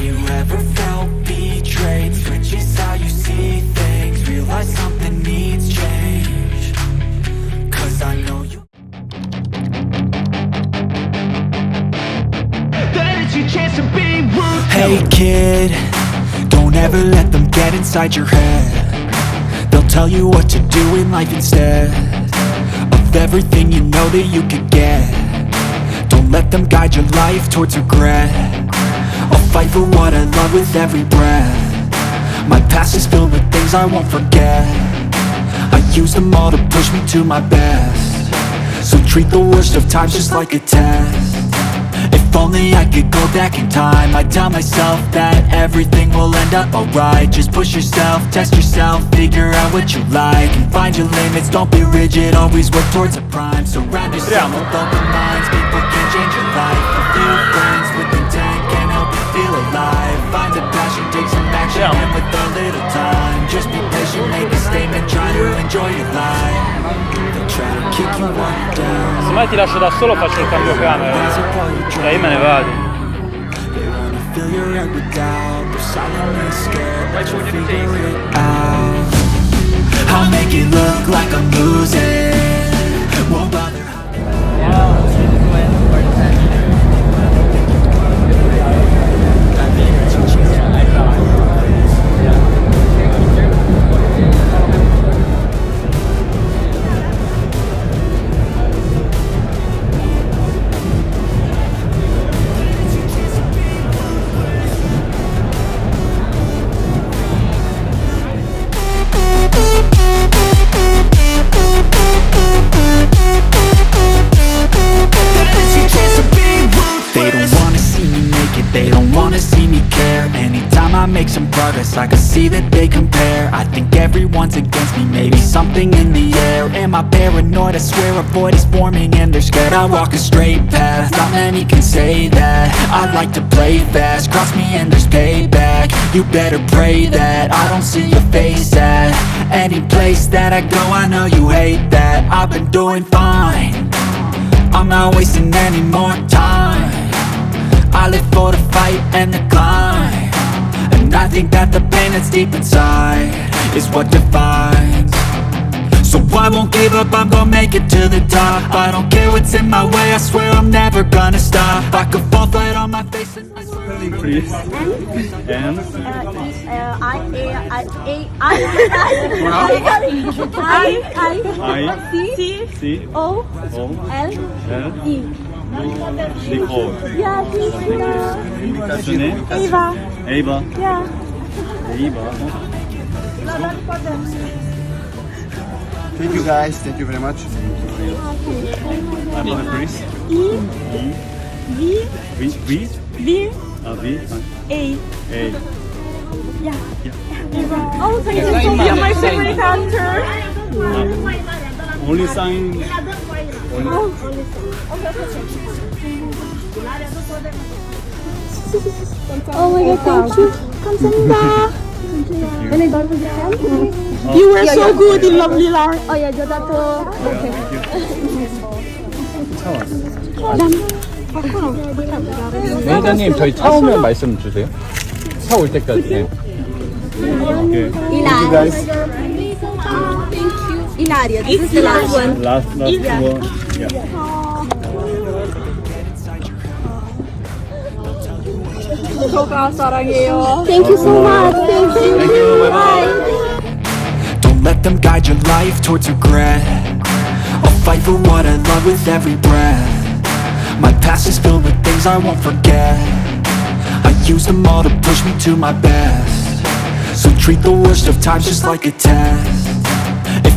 Have you ever felt betrayed? Switches how you see things. Realize something needs change. Cause I know you That is your chance to be ruthless. Hey kid, don't ever let them get inside your head. They'll tell you what to do in life instead Of everything you know that you could get. Don't let them guide your life towards regret I'll fight for what I love with every breath. My past is filled with things I won't forget. I use them all to push me to my best. So treat the worst of times just like a test. If only I could go back in time. I'd tell myself that everything will end up alright. Just push yourself, test yourself, figure out what you like And find your limits, don't be rigid, always work towards a prime. Surround yourself with open minds, people can change your life. A few friends take some action, and with a little time. Just be patient, make a statement, try to enjoy your life. They'll try to kick you while you're down. Se mai ti lascio da solo faccio il cambio camera. Dai, me ne vado. They wanna fill your head with doubt They're silently scared that you'll figure it out. I'll make it look like I'm losing make some progress, I can see that they compare. I think everyone's against me, maybe something in the air. Am I paranoid? I swear a void is forming and they're scared I walk a straight path, not many can say that. I like to play fast, cross me and there's payback. You better pray that. I don't see your face at Any place that I go, I know you hate that. I've been doing fine. I'm not wasting any more time. I live for the fight and the climb I think that the pain that's deep inside Is what defines So I won't give up, I'm gonna make it to the top I don't care what's in my way, I swear I'm never gonna stop I could fall flat on my face and I swear Please. And Uh, I A I A I I I I C C O O L L E. Nicole. Yeah, Christina. What's your name? Eva. Ava. Yeah. Ava. Thank you guys, thank you very much. I'm on Chris. E V V V V uh, V A. A. Oh, thank you so much. You're my favorite actor. Only sign. Oh my god, thank you. 감사합니다. You were so good in Lovely Line. Oh yeah, 여자도. 매니저님 저희 차 오면 말씀 주세요. 차 올 때까지. 네. Ilaria. Ilaria, this is the last one. Last last one. Yeah. Thank you so much. Thank you. Thank you. Bye bye. Don't let them guide your life towards regret I'll fight for what I love with every breath My past is filled with things I won't forget I use them all to push me to my best So treat the worst of times just like a test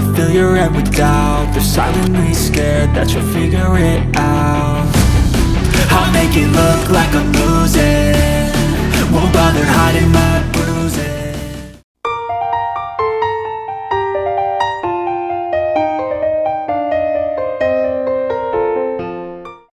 Wanna fill your head with doubt. They're silently scared that you'll figure it out. I'll make it look like I'm losing. Won't bother hiding my